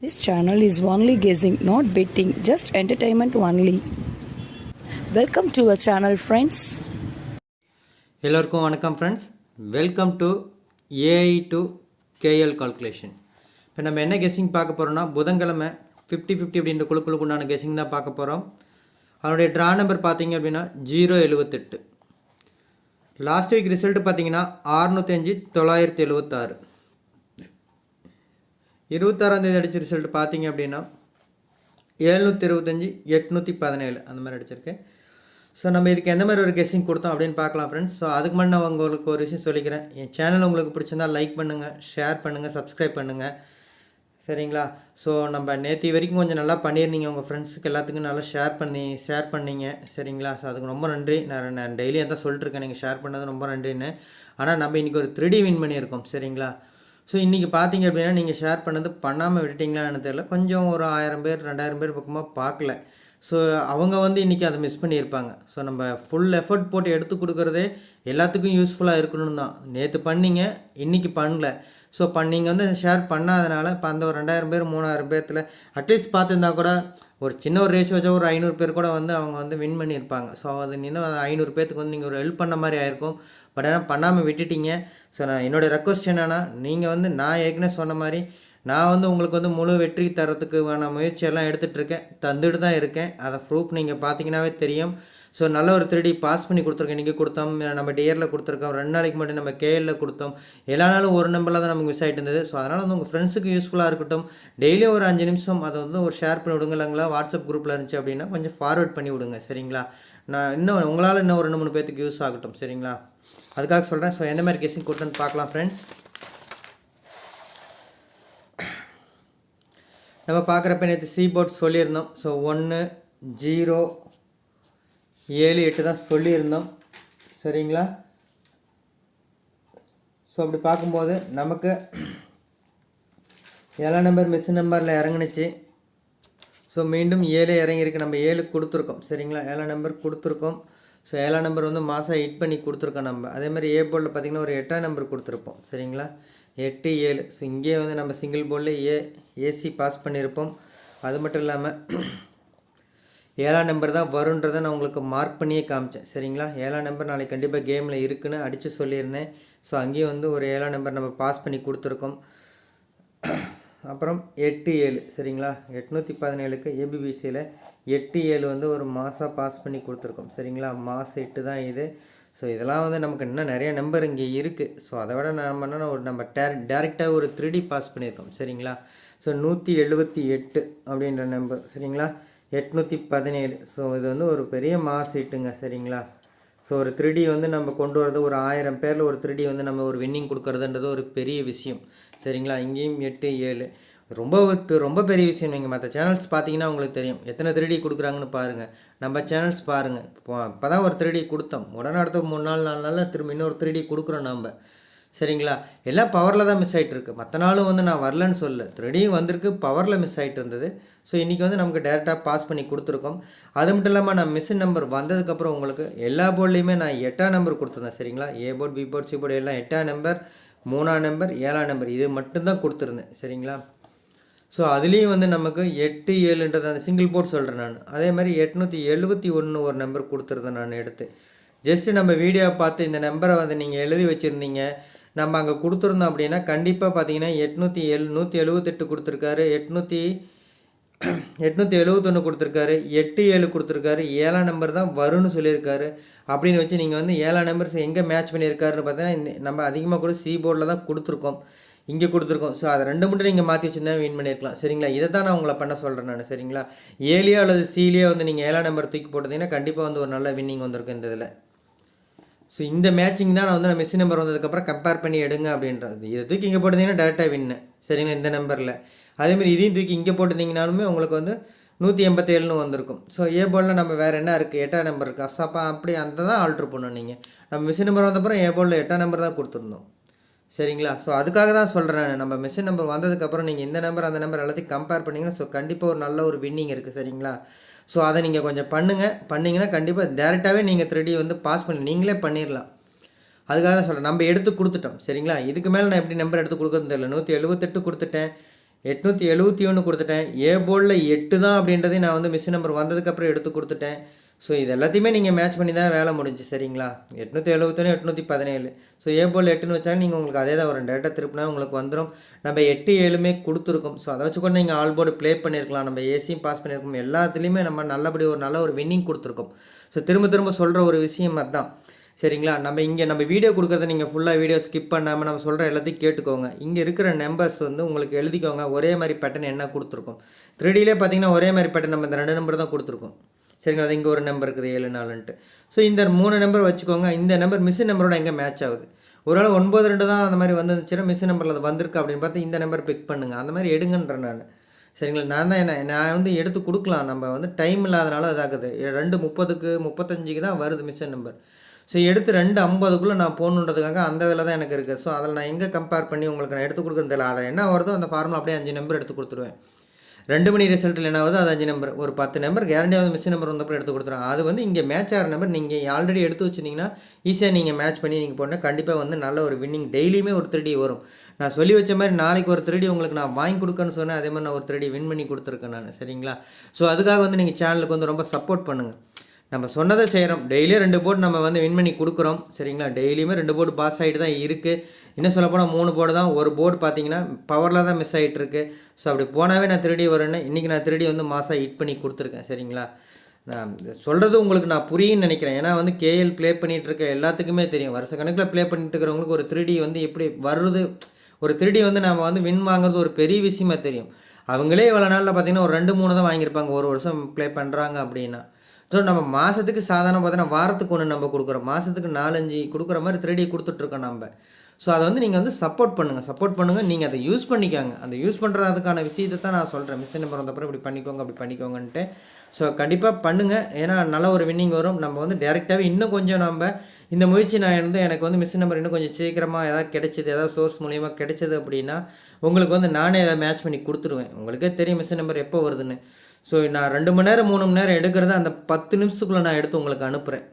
This channel is only guessing, not betting, just entertainment only. Welcome to our channel friends எல்லோருக்கும் வணக்கம் friends welcome to AI to KL calculation இப்போ நம்ம என்ன guessing பார்க்க போகிறோம்னா புதன்கிழமை ஃபிஃப்டி ஃபிஃப்டி அப்படின்ற குழுக்களுக்கு உண்டான கெஸ்ஸிங் தான் பார்க்க போகிறோம் அதனுடைய ட்ரா நம்பர் பார்த்தீங்க அப்படின்னா ஜீரோ எழுபத்தெட்டு லாஸ்ட் வீக் ரிசல்ட் பார்த்தீங்கன்னா அறுநூத்தஞ்சு தொள்ளாயிரத்தி எழுபத்தாறு இருபத்தாறாம் தேதி அடித்த ரிசல்ட் பார்த்தீங்க அப்படின்னா எழுநூற்றி இருபத்தஞ்சி எட்நூற்றி பதினேழு அந்த மாதிரி அடிச்சிருக்கேன் ஸோ நம்ம இதுக்கு எந்த மாதிரி ஒரு கெஸ்ஸிங் கொடுத்தோம் அப்படின்னு பார்க்கலாம் ஃப்ரெண்ட்ஸ் ஸோ அதுக்கு முன்னாடி நான் உங்களுக்கு ஒரு விஷயம் சொல்லிக்கிறேன். என் சேனல் உங்களுக்கு பிடிச்சிருந்தா லைக் பண்ணுங்கள் ஷேர் பண்ணுங்கள் சப்ஸ்கிரைப் பண்ணுங்கள் சரிங்களா? ஸோ நம்ம நேற்று வரைக்கும் கொஞ்சம் நல்லா பண்ணியிருந்தீங்க உங்கள் ஃப்ரெண்ட்ஸுக்கு எல்லாத்துக்கும் நல்லா ஷேர் பண்ணி ஷேர் பண்ணீங்க. சரிங்களா? ஸோ அதுக்கு ரொம்ப நன்றி. நான் நான் டெய்லியும் தான் சொல்லிட்டுருக்கேன் நீங்கள் ஷேர் பண்ணது ரொம்ப நன்றின்னு. ஆனால் நம்ம இன்றைக்கி ஒரு த்ரீ வின் பண்ணியிருக்கோம். சரிங்களா? ஸோ இன்றைக்கி பார்த்தீங்க அப்படின்னா நீங்கள் ஷேர் பண்ணது பண்ணாமல் விட்டுட்டீங்களான்னு தெரியல. கொஞ்சம் ஒரு ஆயிரம் பேர் ரெண்டாயிரம் பேர் பக்கமாக பார்க்கல. ஸோ அவங்க வந்து இன்றைக்கி அதை மிஸ் பண்ணியிருப்பாங்க. ஸோ நம்ம ஃபுல் எஃபர்ட் போட்டு எடுத்து கொடுக்குறதே எல்லாத்துக்கும் யூஸ்ஃபுல்லாக இருக்கணும் தான். நேற்று பண்ணீங்க இன்றைக்கி பண்ணல. ஸோ இப்போ நீங்கள் வந்து ஷேர் பண்ணாதனால இப்போ அந்த ஒரு ரெண்டாயிரம் பேர் மூணாயிரம் பேர்த்தில் அட்லீஸ்ட் பார்த்துருந்தா கூட ஒரு சின்ன ஒரு ரேஷியோ வச்சா ஒரு ஐநூறு பேர் கூட வந்து அவங்க வந்து வின் பண்ணியிருப்பாங்க. ஸோ அது நின்று ஐநூறு பேர்த்துக்கு வந்து நீங்கள் ஒரு ஹெல்ப் பண்ண மாதிரி ஆயிருக்கும். பட் ஆனால் பண்ணாமல் விட்டுட்டீங்க. ஸோ நான் என்னோடய ரெக்வஸ்ட் என்னென்னா நீங்கள் வந்து நான் ஏற்கனவே சொன்ன மாதிரி நான் வந்து உங்களுக்கு வந்து முழு வெற்றி தரத்துக்கான முயற்சியெல்லாம் எடுத்துகிட்டு இருக்கேன் தந்துட்டு தான் இருக்கேன். அதை ப்ரூஃப் நீங்கள் பார்த்தீங்கன்னாவே தெரியும். ஸோ நல்ல ஒரு த்ரீ பாஸ் பண்ணி கொடுத்துருக்கேன். இன்றைக்கி கொடுத்தோம் நம்ம டியரில் கொடுத்துருக்கோம். ரெண்டு நாளைக்கு மட்டும் நம்ம கேஎல்ல கொடுத்தோம். எல்லா நாளும் ஒரு நம்பரில் தான் நமக்கு மிஸ் ஆகிட்டு இருந்தது. ஸோ அதனால் வந்து உங்கள் ஃப்ரெண்ட்ஸுக்கு யூஸ்ஃபுல்லாக இருக்கட்டும். டெய்லியும் ஒரு அஞ்சு நிமிஷம் அதை வந்து ஒரு ஷேர் பண்ணி விடுங்க இல்லைங்களா? வாட்ஸ்அப் குரூப்பில் இருந்துச்சு அப்படின்னா கொஞ்சம் ஃபார்வர்ட் பண்ணி விடுங்க. சரிங்களா? நான் இன்னும் உங்களால் இன்னும் ஒரு ரெண்டு மூணு பேர்த்துக்கு யூஸ் ஆகட்டும். சரிங்களா? அதுக்காக சொல்கிறேன் ஸோ எந்த மாதிரி கெஸ்ஸிங் கொடுத்தேன்னு பார்க்கலாம் ஃப்ரெண்ட்ஸ் நம்ம பார்க்குறப்ப நேற்று சி போர்ட் சொல்லியிருந்தோம். ஸோ ஒன்று ஜீரோ ஏழு எட்டு தான் சொல்லியிருந்தோம். சரிங்களா? ஸோ அப்படி பார்க்கும்போது நமக்கு ஏழாம் நம்பர் மிஸ் நம்பரில் இறங்குனுச்சு. ஸோ மீண்டும் ஏழு இறங்கியிருக்கு. நம்ம ஏழு கொடுத்துருக்கோம். சரிங்களா? ஏழாம் நம்பர் கொடுத்துருக்கோம். ஸோ ஏழாம் நம்பர் வந்து மாதம் ஹிட் பண்ணி கொடுத்துருக்கோம் நம்ம. அதே மாதிரி ஏ போர்டில் பார்த்திங்கன்னா ஒரு எட்டாம் நம்பர் கொடுத்துருப்போம். சரிங்களா? எட்டு ஏழு. ஸோ இங்கேயே வந்து நம்ம சிங்கிள் போர்டில் ஏ ஏசி பாஸ் பண்ணியிருப்போம் அது மட்டும் இல்லாமல் ஏழாம் நம்பர் தான் வருன்றதை நான் உங்களுக்கு மார்க் பண்ணியே காமிச்சேன். சரிங்களா? ஏழாம் நம்பர் நாளைக்கு கண்டிப்பாக கேமில் இருக்குன்னு அடித்து சொல்லியிருந்தேன். ஸோ அங்கேயும் வந்து ஒரு ஏழாம் நம்பர் நம்ம பாஸ் பண்ணி கொடுத்துருக்கோம். அப்புறம் எட்டு ஏழு சரிங்களா? எட்நூற்றி பதினேழுக்கு ஏபிபிசியில் எட்டு ஏழு வந்து ஒரு மாதம் பாஸ் பண்ணி கொடுத்துருக்கோம் சரிங்களா? மாதம் எட்டு தான் இது. ஸோ இதெல்லாம் வந்து நமக்கு இன்னும் நிறைய நம்பர் இங்கே இருக்குது ஸோ அதை விட நம்ம என்ன ஒரு நம்ம டேர் டேரெக்டாக ஒரு த்ரீ பாஸ் பண்ணியிருக்கோம் சரிங்களா? ஸோ நூற்றி எழுபத்தி எட்டு அப்படின்ற நம்பர் சரிங்களா? எட்நூற்றி பதினேழு. ஸோ இது வந்து ஒரு பெரிய மாஸ் இட்டுங்க சரிங்களா? ஸோ ஒரு த்ரீடி வந்து நம்ம கொண்டு வரது ஒரு ஆயிரம் பேரில் ஒரு த்ரீடி வந்து நம்ம ஒரு வின்னிங் கொடுக்குறதுன்றது ஒரு பெரிய விஷயம். சரிங்களா? இங்கேயும் எட்டு ஏழு. ரொம்ப பெ- ரொம்ப பெரிய விஷயம் நீங்கள் மற்ற சேனல்ஸ் பார்த்தீங்கன்னா உங்களுக்கு தெரியும். எத்தனை திருடி கொடுக்குறாங்கன்னு பாருங்கள் நம்ம சேனல்ஸ் பாருங்கள் இப்போ இப்போ தான் ஒரு த்ரீடி கொடுத்தோம். உடனே அடுத்த மூணு நாள் நாலு நாளில் திரும்ப இன்னொரு த்ரீடி கொடுக்குறோம் நம்ம சரிங்களா? எல்லாம் பவரில் தான் மிஸ் ஆகிட்டு இருக்கு மற்ற நாளும் வந்து நான் வரலன்னு சொல்ல திருடியும் வந்திருக்கு பவரில் மிஸ் ஆகிட்டு இருந்தது. ஸோ இன்றைக்கி வந்து நமக்கு டேரெக்டாக பாஸ் பண்ணி கொடுத்துருக்கோம். அது மட்டும் இல்லாமல் நான் மிஸ்ஸின் நம்பர் வந்ததுக்கப்புறம் உங்களுக்கு எல்லா போர்ட்லேயுமே நான் எட்டாம் நம்பர் கொடுத்துருந்தேன். சரிங்களா? A board B board C board எல்லாம் எட்டாம் நம்பர் மூணாம் நம்பர் ஏழாம் நம்பர். இது மட்டும்தான் கொடுத்துருந்தேன். சரிங்களா? ஸோ அதுலேயும் வந்து நமக்கு எட்டு ஏழுன்றது அந்த சிங்கிள் போர்ட் சொல்கிறேன் நான். அதே மாதிரி எட்நூற்றி எழுபத்தி ஒன்று ஒரு நம்பர் கொடுத்துருந்தேன் நான் எடுத்து. ஜஸ்ட்டு நம்ம வீடியோ பார்த்து இந்த நம்பரை வந்து நீங்கள் எழுதி வச்சுருந்தீங்க. நம்ம அங்கே கொடுத்துருந்தோம் அப்படின்னா கண்டிப்பாக பார்த்தீங்கன்னா எட்நூற்றி எழு நூற்றி எழுபத்தெட்டு கொடுத்துருக்காரு. எட்நூற்றி எட்நூற்றி எழுபத்தொன்று கொடுத்துருக்காரு எட்டு ஏழு கொடுத்துருக்காரு ஏழாம் நம்பர் தான் வரும்னு சொல்லியிருக்காரு. அப்படின்னு வச்சு நீங்கள் வந்து ஏழாம் நம்பர் எங்கே மேட்ச் பண்ணியிருக்காருன்னு பார்த்தீங்கன்னா நம்ம அதிகமாக கூட சி போர்டில் தான் கொடுத்துருக்கோம். இங்கே கொடுத்துருக்கோம். ஸோ அதை ரெண்டு மட்டும் நீங்கள் மாற்றி வச்சுருந்தா வின் பண்ணியிருக்கலாம். சரிங்களா? இதை தான் நான் உங்களை பண்ண சொல்கிறேன் நான். சரிங்களா? ஏலியோ அல்லது சீலியோ வந்து நீங்கள் ஏழாம் நம்பர் தூக்கி போட்டீங்கன்னா கண்டிப்பாக வந்து ஒரு நல்ல வின்னிங் வந்திருக்கும் இந்த இதில். ஸோ இந்த மேட்சிங் தான் நான் வந்து நான் மிஸ் நம்பர் வந்ததுக்கப்புறம் கம்பேர் பண்ணி எடுங்க அப்படின்றது. இதை தூக்கி இங்கே போட்டீங்கன்னா டேரெக்டாக வின்னு சரிங்களா? இந்த நம்பரில் அதேமாதிரி இதையும் தூக்கி இங்கே போட்டிருந்தீங்கனாலுமே உங்களுக்கு வந்து நூற்றி எண்பத்தேழுன்னு வந்திருக்கும். ஸோ ஏ போலில் நம்ம வேறு என்ன இருக்குது எட்டாம் நம்பர் இருக்குது ஸோ அப்போ அப்படி அந்த தான் ஆல்ட்ரு பண்ணணும் நீங்கள் நம்ம மிஷின் நம்பர் வந்தப்பறம் ஏ போலில் எட்டாம் நம்பர் தான் கொடுத்துருந்தோம். சரிங்களா? ஸோ அதுக்காக தான் சொல்கிறேன் நம்ம மிஷின் நம்பர் வந்ததுக்கப்புறம் நீங்கள் இந்த நம்பர் அந்த நம்பர் எல்லாத்தையும் கம்பேர் பண்ணிங்கன்னா ஸோ கண்டிப்பாக ஒரு நல்ல ஒரு வின்னிங் இருக்குது சரிங்களா? ஸோ அதை நீங்கள் கொஞ்சம் பண்ணுங்கள் பண்ணிங்கன்னா கண்டிப்பாக டேரெக்டாகவே நீங்கள் த்ரெடி வந்து பாஸ் பண்ணி நீங்களே பண்ணிடலாம் அதுக்காக தான் சொல்கிறேன் நம்ம எடுத்து கொடுத்துட்டோம். சரிங்களா? இதுக்கு மேலே நான் எப்படி நம்பர் எடுத்து கொடுக்குறது தெரியல. நூற்றி எழுபத்தெட்டு கொடுத்துட்டேன். எட்நூற்றி எழுபத்தி ஒன்று கொடுத்துட்டேன். ஏ போர்டில் எட்டு தான் அப்படின்றதையும் நான் வந்து மிஷின் நம்பர் வந்ததுக்கப்புறம் எடுத்து கொடுத்துட்டேன். ஸோ இது எல்லாத்தையுமே நீங்கள் மேட்ச் பண்ணி தான் வேலை முடிஞ்சு சரிங்களா? எட்நூற்றி எழுபத்தொன்று எட்நூற்றி பதினேழு. ஸோ ஏ போல் எட்டுன்னு வச்சாலும் நீங்கள் உங்களுக்கு அதே தான் ஒரு டேட்டா திருப்பினா உங்களுக்கு வந்துடும் நம்ம எட்டு ஏழுமே கொடுத்துருக்கோம். ஸோ அதை வச்சு கூட நீங்கள் ஆல் போர்டு ப்ளே பண்ணியிருக்கலாம் நம்ம ஏசியும் பாஸ் பண்ணியிருக்கோம் எல்லாத்துலேயுமே நம்ம நல்லபடி ஒரு நல்ல ஒரு வின்னிங் கொடுத்துருக்கோம். ஸோ திரும்ப திரும்ப சொல்கிற ஒரு விஷயம் அதுதான். சரிங்களா? நம்ம இங்கே நம்ம வீடியோ கொடுக்குறத நீங்கள் ஃபுல்லாக வீடியோ ஸ்கிப் பண்ணாமல் நம்ம சொல்கிற எல்லாத்தையும் கேட்டுக்கோங்க. இங்கே இருக்கிற நம்பர்ஸ் வந்து உங்களுக்கு எழுதிக்கோங்க. ஒரே மாதிரி பேட்டர்ன் என்ன கொடுத்துருக்கோம்? த்ரீடிலே பார்த்தீங்கன்னா ஒரே மாதிரி பேட்டர்ன் நம்ம இந்த ரெண்டு நம்பர் தான் கொடுத்துருக்கோம். சரிங்களா? அது இங்கே ஒரு நம்பர் இருக்குது ஏழு நாலுன்ட்டு. ஸோ இந்த மூணு நம்பர் வச்சுக்கோங்க. இந்த நம்பர் மிஷின் நம்பரோட எங்கே மேட்ச் ஆகுது. ஒரு நாள் ஒன்பது ரெண்டு தான் அந்த மாதிரி வந்துச்சுன்னா மிஷின் நம்பரில் அது வந்திருக்கு அப்படின்னு பார்த்து இந்த நம்பர் பிக் பண்ணுங்கள் அந்த மாதிரி எடுங்கன்றேன் நான். சரிங்களா? நான் தான் என்ன நான் வந்து எடுத்து கொடுக்கலாம். நம்ம வந்து டைம் இல்லாதனால இதாகுது. ரெண்டு முப்பதுக்கு முப்பத்தஞ்சுக்கு தான் வருது மிஷின் நம்பர் ஸோ எடுத்து ரெண்டு ஐம்பதுக்குள்ளே நான் போகணுன்றதுக்காக அந்த இதில் தான் எனக்கு இருக்குது. ஸோ அதில் நான் எங்கே கம்பேர் பண்ணி உங்களுக்கு நான் எடுத்து கொடுக்குறதில்ல தெரியல. அதில் என்ன வருதோ அந்த ஃபார்மில் அப்படியே அஞ்சு நம்பர் எடுத்து கொடுத்துருவேன். ரெண்டு மணி ரிசல்ட்டில் என்ன ஆகுது அது அஞ்சு நம்பர் ஒரு பத்து நம்பர் கேரண்டியாவது மிஸ் நம்பர் வந்தப்பறம் எடுத்து கொடுத்துருவேன். அது வந்து இங்கே மேட்ச் ஆகிற நம்பர் நீங்கள் ஆல்ரெடி எடுத்து வச்சுருந்தீங்கன்னா ஈஸியாக நீங்கள் மேட்ச் பண்ணி நீங்கள் போனால் கண்டிப்பாக வந்து நல்ல ஒரு வின்னிங் டெய்லியுமே ஒரு திருடி வரும். நான் சொல்லி வச்ச மாதிரி நாளைக்கு ஒரு திருடி உங்களுக்கு நான் வாங்கி கொடுக்கன்னு சொன்னேன். அதே மாதிரி நான் ஒரு திருடி வின் பண்ணி கொடுத்துருக்கேன் நான். சரிங்களா? ஸோ அதுக்காக வந்து நீங்கள் சேனலுக்கு வந்து ரொம்ப சப்போர்ட் பண்ணுங்கள் நம்ம சொன்னதை செய்கிறோம் டெய்லியும் ரெண்டு போர்டு நம்ம வந்து வின் பண்ணி கொடுக்குறோம். சரிங்களா? டெய்லியுமே ரெண்டு போர்டு பாஸ் ஆகிட்டு தான் இருக்குது இன்னும் சொல்லப்போனால் மூணு போர்டு தான். ஒரு போர்டு பார்த்தீங்கன்னா பவரில் தான் மிஸ் ஆகிட்டு இருக்கு. ஸோ அப்படி போனாவே நான் திருடி வரேன்னு இன்றைக்கி நான் திருடி வந்து மாதம் ஹிட் பண்ணி கொடுத்துருக்கேன். சரிங்களா? நான் சொல்கிறது உங்களுக்கு நான் புரியும்னு நினைக்கிறேன். ஏன்னா வந்து கேஎல் ப்ளே பண்ணிகிட்டு இருக்க எல்லாத்துக்குமே தெரியும். வருஷ கணக்கில் ப்ளே பண்ணிட்டு இருக்கிறவங்களுக்கு ஒரு திருடி வந்து எப்படி வருது? ஒரு திருடி வந்து நம்ம வந்து வின் வாங்குறது ஒரு பெரிய விஷயமா தெரியும். அவங்களே இவ்வளோ நாளில் பார்த்தீங்கன்னா ஒரு ரெண்டு மூணு தான் வாங்கியிருப்பாங்க. ஒரு வருஷம் ப்ளே பண்ணுறாங்க அப்படின்னா. ஸோ நம்ம மாதத்துக்கு சாதாரண பார்த்தீங்கன்னா வாரத்துக்கு ஒன்று நம்ம கொடுக்குறோம். மாதத்துக்கு நாலஞ்சு கொடுக்குற மாதிரி திருடி கொடுத்துட்ருக்கோம் நம்ம. ஸோ அதை வந்து நீங்கள் வந்து சப்போர்ட் பண்ணுங்கள் சப்போர்ட் பண்ணுங்கள் நீங்கள் அதை யூஸ் பண்ணிக்காங்க. அந்த யூஸ் பண்ணுறது அதுக்கான விஷயத்தை தான் நான் சொல்கிறேன் மிஷின் நம்பர் வந்தப்பறம் இப்படி பண்ணிக்கோங்க அப்படி பண்ணிக்கோங்கன்ட்டு. ஸோ கண்டிப்பாக பண்ணுங்கள் ஏன்னா நல்ல ஒரு வின்னிங் வரும். நம்ம வந்து டேரெக்டாகவே இன்னும் கொஞ்சம் நம்ம இந்த முயற்சி நான் வந்து எனக்கு வந்து மிஷின் நம்பர் இன்னும் கொஞ்சம் சீக்கிரமாக ஏதாவது கிடைச்சது ஏதாவது சோர்ஸ் மூலியமாக கிடைச்சது அப்படின்னா உங்களுக்கு வந்து நானே ஏதாவது மேட்ச் பண்ணி கொடுத்துருவேன். உங்களுக்கே தெரியும் மிஸ் நம்பர் எப்போ வருதுன்னு. ஸோ நான் ரெண்டு மணி நேரம் மூணு மணி நேரம் எடுக்கிறத அந்த பத்து நிமிஷத்துக்குள்ளே நான் எடுத்து உங்களுக்கு அனுப்புகிறேன்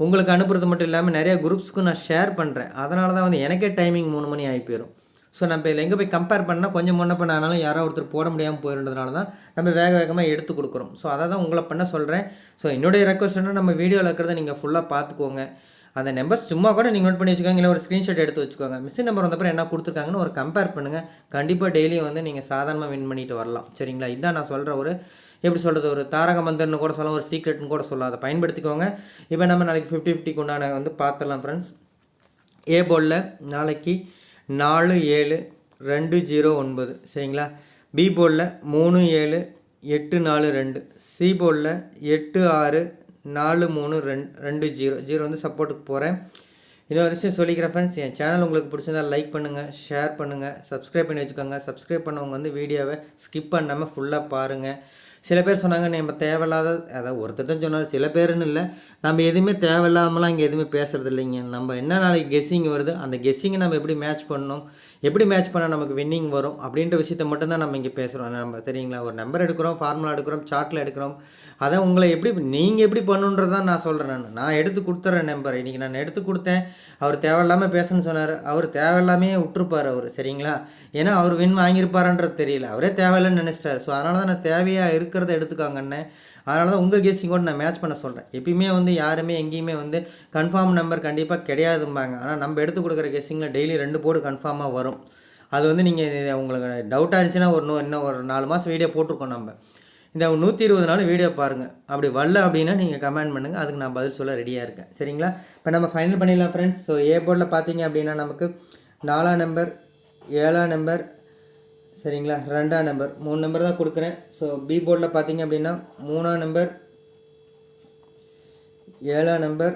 உங்களுக்கு அனுப்புறது மட்டும் இல்லாமல் நிறைய குரூப்ஸ்க்கு நான் ஷேர் பண்ணுறேன் அதனால தான் வந்து எனக்கே டைமிங் மூணு மணி ஆகி போயிடும் ஸோ நம்ம இதில் எங்கே போய் கம்பேர் பண்ணால் கொஞ்சம் முன்ன பண்ண ஆனாலும் யாரோ ஒருத்தர் போட முடியாமல் போயிருந்ததுனால தான் நம்ம வேக வேகமாக எடுத்து கொடுக்குறோம். ஸோ அதை தான் உங்களை பண்ண சொல்கிறேன் ஸோ என்னுடைய ரெக்வஸ்ட்னா நம்ம வீடியோவில் இருக்கிறத நீங்கள் ஃபுல்லாக பார்த்துக்கோங்க. அந்த நம்பர்ஸ் சும்மா கூட நீங்கள் நோட் பண்ணி வச்சுக்கோங்க. இல்லை ஒரு ஸ்க்ரீன்ஷாட் எடுத்து வச்சுக்கோங்க. மிஷின் நம்பர் வந்தப்பறம் என்ன கொடுத்துருக்காங்கன்னு ஒரு கம்பேர் பண்ணுங்கள் கண்டிப்பாக டெய்லியும் வந்து நீங்கள் சாதாரணமாக வின் பண்ணிட்டு வரலாம். சரிங்களா? இதுதான் நான் சொல்கிற ஒரு எப்படி சொல்கிறது ஒரு தாரக மந்திரன்னு கூட சொல்லலாம் ஒரு சீக்ரெட்னு கூட சொல்லலாம். அதை பயன்படுத்திக்கோங்க. இப்போ நம்ம நாளைக்கு ஃபிஃப்டி ஃபிஃப்டிக்கு உண்டான வந்து பார்த்துடலாம் ஃப்ரெண்ட்ஸ் ஏ போர்டில் நாளைக்கு நாலு ஏழு ரெண்டு ஜீரோ ஒன்பது. சரிங்களா? பி போர்டில் மூணு ஏழு எட்டு நாலு ரெண்டு. சி போலில் எட்டு ஆறு நாலு மூணு ரெண்டு ரெண்டு ஜீரோ. ஜீரோ வந்து சப்போர்ட்டுக்கு போகிறேன் இன்னொரு விஷயம் சொல்லிக்கிறேன் ஃப்ரெண்ட்ஸ் என் சேனல் உங்களுக்கு பிடிச்சிருந்தா லைக் பண்ணுங்கள் ஷேர் பண்ணுங்கள் சப்ஸ்கிரைப் பண்ணி வச்சுக்கோங்க. சப்ஸ்கிரைப் பண்ணவங்க வந்து வீடியோவை ஸ்கிப் பண்ணாமல் ஃபுல்லாக பாருங்கள் சில பேர் சொன்னாங்க நம்ம தேவையில்லாத அதாவது ஒருத்தர் தான் சொன்னார் சில பேருன்னு இல்லை. நம்ம எதுவுமே தேவையில்லாமலாம் இங்கே எதுவுமே பேசுறது இல்லைங்க நம்ம என்ன நாளைக்கு கெஸ்ஸிங் வருது அந்த கெஸ்ஸிங்கை நம்ம எப்படி மேட்ச் பண்ணணும் எப்படி மேட்ச் பண்ணால் நமக்கு வின்னிங் வரும் அப்படின்ற விஷயத்த மட்டும்தான் நம்ம இங்கே பேசுகிறோம் நம்ம சரிங்களா? ஒரு நம்பர் எடுக்கிறோம் ஃபார்முலா எடுக்கிறோம் சார்ட்டில் எடுக்கிறோம். அதை உங்களை எப்படி நீங்கள் எப்படி பண்ணுன்றதான் நான் சொல்கிறேன் நான். நான் எடுத்து கொடுத்துட்றேன் நம்பர் இன்றைக்கி நான் எடுத்து கொடுத்தேன். அவர் தேவையில்லாமல் பேசணும்னு சொன்னார். அவர் தேவையில்லாமே விட்டுருப்பார் அவர் சரிங்களா? ஏன்னா அவர் வின் வாங்கியிருப்பாருன்றது தெரியல. அவரே தேவையில்லைன்னு நினச்சிட்டார். ஸோ அதனால தான் நான் தேவையாக இருக்கிறத எடுத்துக்காங்கன்னு அதனால தான் உங்கள் கேஸிங்கோட நான் மேட்ச் பண்ண சொல்கிறேன் எப்பயுமே வந்து யாருமே எங்கேயுமே வந்து கன்ஃபார்ம் நம்பர் கண்டிப்பாக கிடையாதும்பாங்க. ஆனால் நம்ம எடுத்து கொடுக்குற கேஸிங்கில் டெய்லி ரெண்டு போர்டு கன்ஃபார்மாக வரும். அது வந்து நீங்கள் உங்களுக்கு டவுட்டாக இருந்துச்சுன்னா ஒரு இன்னும் ஒரு நாலு மாதம் வீடியோ போட்டிருக்கோம் நம்ம. இந்த நூற்றி இருபது நாள் வீடியோ பாருங்கள் அப்படி வரல அப்படின்னா நீங்கள் கமெண்ட் பண்ணுங்கள் அதுக்கு நான் பதில் சொல்ல ரெடியாக இருக்கேன். சரிங்களா? இப்போ நம்ம ஃபைனல் பண்ணிடலாம் ஃப்ரெண்ட்ஸ் ஸோ ஏ போர்டில் பார்த்தீங்க அப்படின்னா நமக்கு நாலாம் நம்பர் ஏழாம் நம்பர் சரிங்களா? ரெண்டாம் நம்பர் மூணு நம்பர் தான் கொடுக்குறேன். ஸோ பி போர்டில் பார்த்தீங்க அப்படின்னா மூணாம் நம்பர் ஏழாம் நம்பர்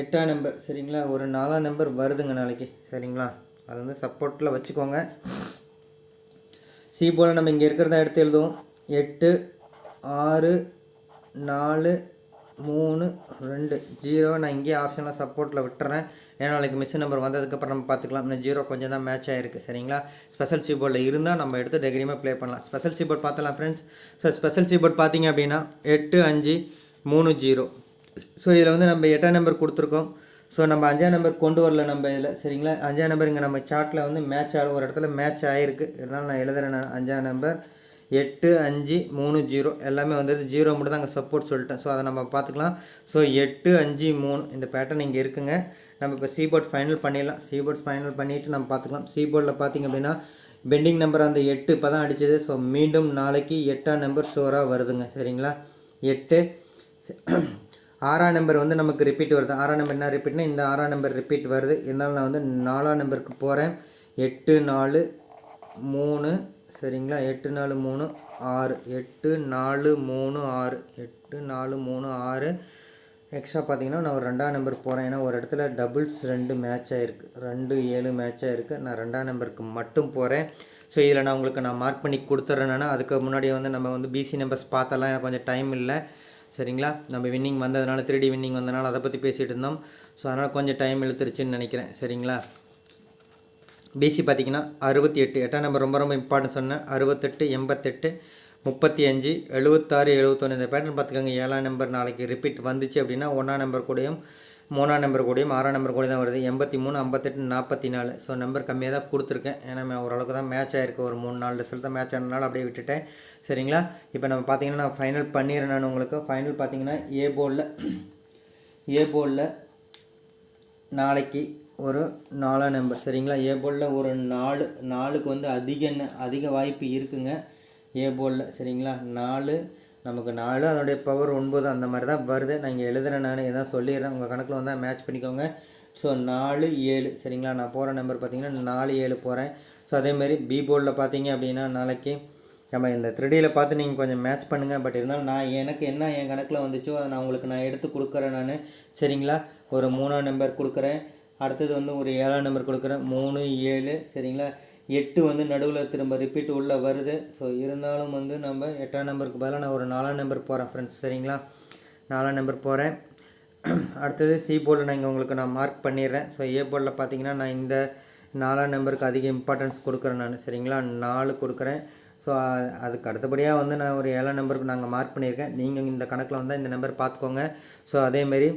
எட்டாம் நம்பர் சரிங்களா? ஒரு நாலாம் நம்பர் வருதுங்க நாளைக்கு. சரிங்களா? அது வந்து சப்போர்ட்டில் வச்சுக்கோங்க. சி போல் நம்ம இங்கே இருக்கிறத எடுத்து எழுதுவோம். எட்டு ஆறு நாலு மூணு ரெண்டு. ஜீரோ நான் இங்கேயே ஆப்ஷனாக சப்போர்ட்டில் விட்டுறேன். ஏன்னா நாளைக்கு மிஷின் நம்பர் வந்ததுக்கப்புறம் நம்ம பார்த்துக்கலாம். இந்த ஜீரோ கொஞ்சம் தான் மேட்ச் ஆகிருக்கு சரிங்களா? ஸ்பெஷல் சீபோர்டில் இருந்தால் நம்ம எடுத்து தைரியமாக ப்ளே பண்ணலாம். ஸ்பெஷல் சீபோர்ட் பார்த்தலாம் ஃப்ரெண்ட்ஸ் ஸோ ஸ்பெஷல் சீபோர்ட் பார்த்தீங்க அப்படின்னா எட்டு அஞ்சு மூணு ஜீரோ. ஸோ இதில் வந்து நம்ம எட்டாம் நம்பர் கொடுத்துருக்கோம். ஸோ நம்ம அஞ்சாம் நம்பர் கொண்டு வரல நம்ம இதில். சரிங்களா? அஞ்சாம் நம்பர் இங்கே நம்ம சார்ட்டில் வந்து மேட்ச் ஆகும் ஒரு இடத்துல மேட்ச் ஆகிருக்கு இருந்தாலும் நான் எழுதுகிறேன் நான் அஞ்சாம் நம்பர் எட்டு அஞ்சு மூணு ஜீரோ எல்லாமே வந்து ஜீரோ மட்டும் தான் அங்கே சப்போர்ட் சொல்லிட்டேன். ஸோ அதை நம்ம பார்த்துக்கலாம். ஸோ எட்டு அஞ்சு மூணு இந்த பேட்டர்ன் இங்கே இருக்குங்க. நம்ம இப்போ சீபோர்ட் ஃபைனல் பண்ணிடலாம். சீபோர்ட் ஃபைனல் பண்ணிவிட்டு நம்ம பார்த்துக்கலாம். சீபோர்டில் பார்த்தீங்க அப்படின்னா பெண்டிங் நம்பர் அந்த எட்டு இப்போ தான் அடிச்சது. ஸோ மீண்டும் நாளைக்கு எட்டாம் நம்பர் ஷோராக வருதுங்க. சரிங்களா? எட்டு. ஆறாம் நம்பர் வந்து நமக்கு ரிப்பீட் வருது. ஆறாம் நம்பர் என்ன ரிப்பீட்னா இந்த ஆறாம் நம்பர் ரிப்பீட் வருது. இருந்தாலும் நான் வந்து நாலாம் நம்பருக்கு போகிறேன் எட்டு நாலு மூணு சரிங்களா? எட்டு நாலு மூணு ஆறு எட்டு நாலு மூணு ஆறு எட்டு நாலு மூணு ஆறு. எக்ஸ்ட்ரா பார்த்தீங்கன்னா நான் ஒரு ரெண்டாம் நம்பர் போகிறேன் ஏன்னா ஒரு இடத்துல டபுள்ஸ் ரெண்டு மேட்ச் ஆகிருக்கு ரெண்டு ஏழு மேட்ச் ஆகிருக்கு நான் ரெண்டாம் நம்பருக்கு மட்டும் போகிறேன் ஸோ இதில் நான் உங்களுக்கு நான் மார்க் பண்ணி கொடுத்துட்றேன்னா அதுக்கு முன்னாடி வந்து நம்ம வந்து பிசி நம்பர்ஸ் பார்த்தலாம். எனக்கு கொஞ்சம் டைம் இல்லை. சரிங்களா? நம்ம வின்னிங் வந்ததுனால த்ரீ டி வின்னிங் வந்ததுனால அதை பற்றி பேசிகிட்டு இருந்தோம். ஸோ அதனால் கொஞ்சம் டைம் இழுத்துருச்சுன்னு நினைக்கிறேன். சரிங்களா? பிசி பார்த்தீங்கன்னா அறுபத்தி எட்டு. எட்டாம் நம்பர் ரொம்ப ரொம்ப இம்பார்ட்டன்ட் சொன்னேன். அறுபத்தெட்டு எண்பத்தெட்டு முப்பத்தி அஞ்சு எழுபத்தாறு எழுபத்தொன்று இந்த பேட்டர்ன் பார்த்துக்கோங்க. ஏழாம் நம்பர் நாளைக்கு ரிப்பீட் வந்துச்சு அப்படின்னா ஒன்றாம் நம்பர் கூடயும் மூணாம் நம்பர் கூடயும் ஆறாம் நம்பர் கூட தான் வருது. எண்பத்தி மூணு ஐம்பத்தெட்டு நாற்பத்தி நாலு. ஸோ நம்பர் கம்மியாக தான் கொடுத்துருக்கேன். ஏன்னா நான் ஓரளவுக்கு தான் மேட்ச் ஆயிருக்கு. ஒரு மூணு நாலு ரிசல்ட் தான் மேட்ச் ஆனதுனால அப்படியே விட்டுட்டேன். சரிங்களா? இப்போ நம்ம பார்த்தீங்கன்னா நான் ஃபைனல் பண்ணிடுறேன் நான் உங்களுக்கு. ஃபைனல் பார்த்தீங்கன்னா ஏ போலில் ஏ போலில் நாளைக்கு ஒரு நாலாம் நம்பர் சரிங்களா? ஏ ஒரு நாலு நாலுக்கு வந்து அதிக அதிக வாய்ப்பு இருக்குங்க. ஏ போர்டில் சரிங்களா? நாலு நமக்கு நாலு அதனுடைய பவர் ஒன்பது அந்த மாதிரி தான் வருது. நான் இங்கே எழுதுகிறேன் நான் இதான் சொல்லிடுறேன். உங்கள் கணக்கில் வந்தால் மேட்ச் பண்ணிக்கோங்க. ஸோ நாலு ஏழு சரிங்களா? நான் போகிற நம்பர் பார்த்தீங்கன்னா நாலு ஏழு போகிறேன் ஸோ அதேமாரி பி போர்டில் பார்த்தீங்க அப்படின்னா நாளைக்கு நம்ம இந்த த்ரெடியில் பார்த்து நீங்கள் கொஞ்சம் மேட்ச் பண்ணுங்கள் பட் இருந்தாலும் நான் எனக்கு என்ன என் கணக்கில் வந்துச்சோ அதை நான் உங்களுக்கு நான் எடுத்து கொடுக்குறேன் நான். சரிங்களா? ஒரு மூணாம் நம்பர் கொடுக்குறேன். அடுத்தது வந்து ஒரு ஏழாம் நம்பர் கொடுக்குறேன். மூணு ஏழு சரிங்களா? எட்டு வந்து நடுவில் திரும்ப ரிப்பீட் உள்ளே வருது. ஸோ இருந்தாலும் வந்து நம்ம எட்டாம் நம்பருக்கு பதிலாக நான் ஒரு நாலாம் நம்பர் போகிறேன் ஃப்ரெண்ட்ஸ் சரிங்களா? நாலாம் நம்பர் போகிறேன் அடுத்தது சி போர்டில் நான் இங்கே உங்களுக்கு நான் மார்க் பண்ணிடுறேன். ஸோ ஏ போர்டில் பார்த்தீங்கன்னா நான் இந்த நாலாம் நம்பருக்கு அதிக இம்பார்ட்டன்ஸ் கொடுக்குறேன் நான். சரிங்களா? நாலு கொடுக்குறேன். ஸோ அதுக்கு அடுத்தபடியாக வந்து நான் ஒரு ஏழாம் நம்பருக்கு நாங்கள் மார்க் பண்ணியிருக்கேன். நீங்கள் இந்த கணக்கில் வந்தால் இந்த நம்பர் பார்த்துக்கோங்க ஸோ அதேமாரி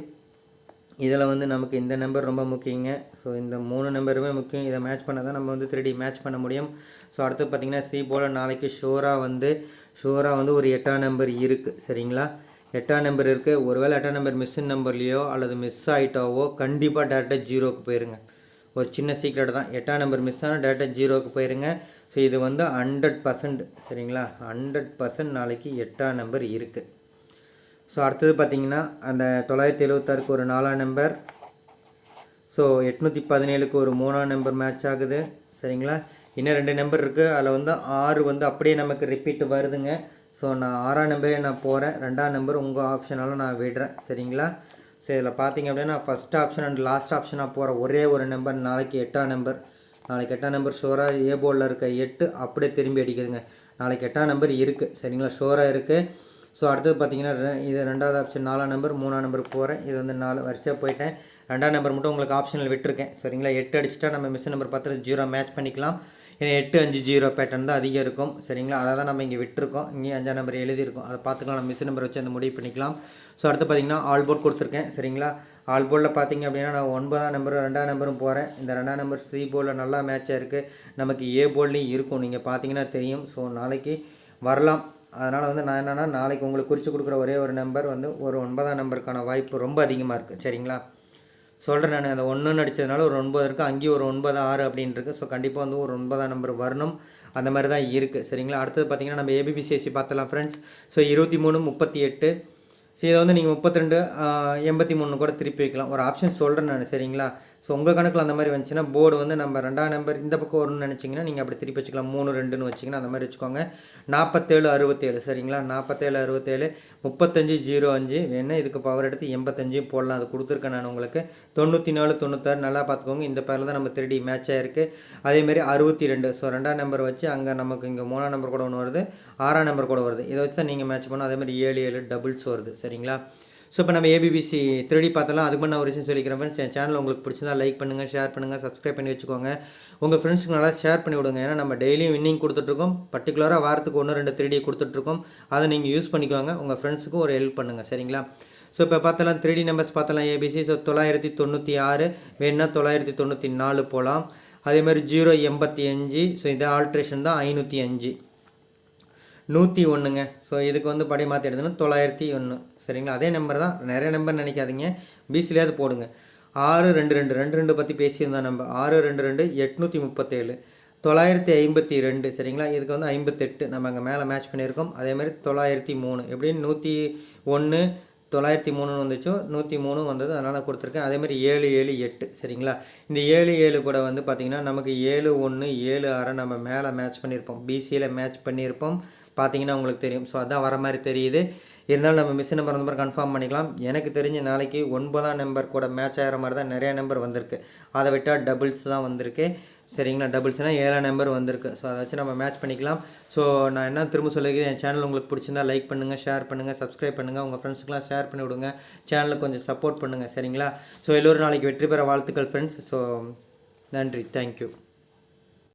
இதில் வந்து நமக்கு இந்த நம்பர் ரொம்ப முக்கியங்க. ஸோ இந்த மூணு நம்பருமே முக்கியம். இதை மேட்ச் பண்ணால் தான் நம்ம வந்து த்ரீ மேட்ச் பண்ண முடியும். ஸோ அடுத்து பார்த்திங்கன்னா சி போல் நாளைக்கு ஷோராக வந்து ஷோராக வந்து ஒரு எட்டாம் நம்பர் இருக்குது சரிங்களா? எட்டாம் நம்பர் இருக்குது ஒருவேளை எட்டாம் நம்பர் மிஸ்ஸின் நம்பர்லேயோ அல்லது மிஸ் ஆகிட்டாவோ கண்டிப்பாக டேரெக்டாக ஜீரோக்கு போயிருங்க. ஒரு சின்ன சீக்ரெட் தான். எட்டாம் நம்பர் மிஸ் ஆனால் டேரெக்டாக ஜீரோவுக்கு போயிருங்க. ஸோ இது வந்து ஹண்ட்ரட் பர்சன்ட் சரிங்களா? ஹண்ட்ரட் பர்சன்ட் நாளைக்கு எட்டாம் நம்பர் இருக்குது ஸோ அடுத்தது பார்த்திங்கன்னா அந்த தொள்ளாயிரத்தி எழுபத்தாறுக்கு ஒரு நாலாம் நம்பர் ஸோ எட்நூற்றி பதினேழுக்கு ஒரு மூணாம் நம்பர் மேட்ச் ஆகுது. சரிங்களா? இன்னும் ரெண்டு நம்பர் இருக்குது அதில் வந்து ஆறு வந்து அப்படியே நமக்கு ரிப்பீட் வருதுங்க. ஸோ நான் ஆறாம் நம்பரே நான் போகிறேன் ரெண்டாம் நம்பர் உங்கள் ஆப்ஷனாலும் நான் விடுறேன். சரிங்களா? ஸோ இதில் பார்த்தீங்க அப்படின்னா ஃபஸ்ட் ஆப்ஷன் அண்ட் லாஸ்ட் ஆப்ஷனாக போகிற ஒரே ஒரு நம்பர் நாளைக்கு எட்டாம் நம்பர் நாளைக்கு எட்டாம் நம்பர் ஷோராக ஏ போர்டில் இருக்க எட்டு அப்படியே திரும்பி அடிக்குதுங்க. நாளைக்கு எட்டாம் நம்பர் இருக்குது சரிங்களா? ஷோராக இருக்குது ஸோ அடுத்தது பார்த்தீங்கன்னா இது ரெண்டாவது ஆப்ஷன் நாலாம் நம்பர் மூணாம் நம்பருக்கு போகிறேன் இது வந்து நாலு வரிசையாக போயிட்டேன். ரெண்டாம் நம்பர் மட்டும் உங்களுக்கு ஆப்ஷனில் விட்டுருக்கேன். சரிங்களா? எட்டு அடிச்சிட்டா நம்ம மிஸ் நம்பர் பார்த்து ஜீரோ மேட்ச் பண்ணிக்கலாம். ஏன்னா எட்டு அஞ்சு ஜீரோ பேட்டர்ன் தான் அதிகம் இருக்கும். சரிங்களா? அதை தான் நம்ம இங்கே விட்டுருக்கோம். இங்கேயும் அஞ்சாம் நம்பர் எழுதியிருக்கோம். அதை பார்த்துக்கலாம். நம்ம மிஸ் நம்பர் வச்சு அந்த முடிவு பண்ணிக்கலாம். ஸோ அடுத்து பார்த்தீங்கன்னா ஆல் போர்ட் கொடுத்துருக்கேன். சரிங்களா? ஆல் போர்டில் பார்த்திங்க அப்படின்னா நான் ஒன்பதாம் நம்பரும் ரெண்டாம் நம்பரும் போகிறேன் இந்த ரெண்டாம் நம்பர் சி போர்டில் நல்லா மேட்சாக இருக்குது நமக்கு ஏ போர்ட்லேயும் இருக்கும். நீங்கள் பார்த்தீங்கன்னா தெரியும். ஸோ நாளைக்கு வரலாம். அதனால் வந்து நான் என்னென்னா நாளைக்கு உங்களுக்கு குறித்து கொடுக்குற ஒரே ஒரு நம்பர் வந்து ஒரு ஒன்பதாம் நம்பருக்கான வாய்ப்பு ரொம்ப அதிகமாக இருக்குது சரிங்களா? சொல்கிறேன் நான். அந்த ஒன்றுன்னு அடித்ததுனால ஒரு ஒன்பது இருக்குது அங்கேயும் ஒரு ஒன்பது ஆறு அப்படின்னு இருக்குது ஸோ கண்டிப்பாக வந்து ஒரு ஒன்பதாம் நம்பர் வரணும். அந்த மாதிரி தான் இருக்குது சரிங்களா? அடுத்தது பார்த்தீங்கன்னா நம்ம ஏபிபிசிஎஸ்சி பார்த்தலாம் ஃப்ரெண்ட்ஸ் ஸோ இருபத்தி மூணு முப்பத்தி எட்டு. ஸோ இதை வந்து நீங்கள் முப்பத்தி ரெண்டு எண்பத்தி மூணு கூட திருப்பி வைக்கலாம். ஒரு ஆப்ஷன் சொல்கிறேன் நான். சரிங்களா? ஸோ உங்கள் கணக்கில் அந்த மாதிரி வந்துச்சுன்னா போர்டு வந்து நம்ம ரெண்டாம் நம்பர் இந்த பக்கம் வரும்னு நினச்சிங்கன்னா நீங்கள் அப்படி திருப்பி வச்சுக்கலாம். மூணு ரெண்டுன்னு வச்சிங்கன்னா அந்த மாதிரி வச்சுக்கோங்க. நாற்பத்தேழு அறுபத்தேழு. சரிங்களா? நாற்பத்தேழு அறுபத்தேழு முப்பத்தஞ்சு ஜீரோ அஞ்சு. வேணா இதுக்கு பவர் எடுத்து எண்பத்தஞ்சு போடலாம். அது கொடுத்துருக்கேன் நான் உங்களுக்கு. தொண்ணூற்றி நாலு தொண்ணூத்தாறு நல்லா பார்த்துக்கோங்க. இந்த பேரில் தான் நம்ம திருடி மேட்ச் ஆகிருக்கு அதேமாரி அறுபத்தி ரெண்டு ஸோ ரெண்டாம் நம்பர் வச்சு அங்கே நமக்கு இங்கே மூணாம் நம்பர் கூட ஒன்று வருது. ஆறாம் நம்பர் கூட வருது. இதை வச்சு தான் நீங்கள் மேட்ச் பண்ணணும். அதேமாதிரி ஏழு ஏழு டபுள்ஸ் வருது. சரிங்களா? ஸோ இப்போ நம்ம ஏபிபிசி திருடி பார்த்தலாம் அதுக்கு நான் ஒரு விஷயம் சொல்லிக்கிறேன் ஃப்ரெண்ட்ஸ் என் சேனல் உங்களுக்கு பிடிச்சிருந்தா லைக் பண்ணுங்கள் ஷேர் பண்ணுங்கள் சப்ஸ்கிரைப் பண்ணி வச்சுக்கோங்க. உங்கள் ஃப்ரெண்ட்ஸுக்கு நல்லா ஷேர் பண்ணி விடுங்க. ஏன்னா நம்ம டெய்லியும் வின்னிங் கொடுத்துட்ருக்கோம். பர்டிகுலராக வாரத்துக்கு ஒன்று ரெண்டு த்ரீ கொடுத்துட்ருக்கோம். அதை நீங்கள் யூஸ் பண்ணிக்கோங்க. உங்கள் ஃப்ரெண்ட்ஸுக்கும் ஒரு ஹெல்ப் பண்ணுங்கள் சரிங்களா? ஸோ இப்போ பார்த்தலாம் த்ரீ டி நம்பர்ஸ் பார்த்தலாம் ஏபிசி ஸோ தொள்ளாயிரத்தி தொண்ணூற்றி ஆறு. வேணுன்னா தொள்ளாயிரத்தி தொண்ணூற்றி நாலு போகலாம் அதே மாதிரி ஜீரோ எண்பத்தி அஞ்சு. ஸோ இது ஆல்ட்ரேஷன் தான் ஐநூற்றி அஞ்சு. நூற்றி ஒன்றுங்க ஸோ இதுக்கு வந்து படி மாற்றி எடுத்தோன்னா தொள்ளாயிரத்தி ஒன்று சரிங்களா? அதே நம்பர் தான். நிறைய நம்பர் நினைக்காதீங்க. பிசிலேயாவது போடுங்க. ஆறு ரெண்டு ரெண்டு. ரெண்டு ரெண்டு பற்றி பேசியிருந்தோம் நம்ம. ஆறு ரெண்டு ரெண்டு எட்நூற்றி முப்பத்தேழு. தொள்ளாயிரத்தி ஐம்பத்தி ரெண்டு. சரிங்களா? இதுக்கு வந்து ஐம்பத்தெட்டு. நம்ம அங்கே மேலே மேட்ச் பண்ணியிருக்கோம். அதே மாதிரி தொள்ளாயிரத்தி மூணு. எப்படின்னு? நூற்றி ஒன்று தொள்ளாயிரத்தி மூணுன்னு வந்துச்சோ? நூற்றி மூணு வந்தது. அதனால் கொடுத்துருக்கேன். அதேமாதிரி ஏழு ஏழு எட்டு. சரிங்களா? இந்த ஏழு ஏழு கூட வந்து பார்த்திங்கன்னா நமக்கு ஏழு ஒன்று ஏழு ஆறை நம்ம மேலே மேட்ச் பண்ணியிருப்போம். பிசியில் மேட்ச் பண்ணியிருப்போம். பார்த்தீங்கன்னா உங்களுக்கு தெரியும். ஸோ அதான் வர மாதிரி தெரியுது. இருந்தாலும் நம்ம மிஸ் நம்பர் நம்பர் கன்ஃபார்ம் பண்ணிக்கலாம். எனக்கு தெரிஞ்ச நாளைக்கு ஒன்பதாம் நம்பர் கூட மேட்ச் ஆகிற மாதிரி தான் நிறைய நம்பர் வந்திருக்கு. அதை விட்டால் டபுள்ஸ் தான் வந்திருக்கு. சரிங்களா? டபுள்ஸ்னால் ஏழாம் நம்பர் வந்திருக்கு. ஸோ அதை வச்சு நம்ம மேட்ச் பண்ணிக்கலாம். ஸோ நான் என்ன திரும்ப சொல்லிக்கிறேன் என் சேனல் உங்களுக்கு பிடிச்சிருந்தா லைக் பண்ணுங்கள் ஷேர் பண்ணுங்கள் சப்ஸ்கிரைப் பண்ணுங்கள் உங்கள் ஃப்ரெண்ட்ஸுக்கெலாம் ஷேர் பண்ணி விடுங்க. சேனலுக்கு கொஞ்சம் சப்போர்ட் பண்ணுங்கள் சரிங்களா? ஸோ எல்லோரும் நாளைக்கு வெற்றி பெற வாழ்த்துக்கள் ஃப்ரெண்ட்ஸ் ஸோ நன்றி. தேங்க்யூ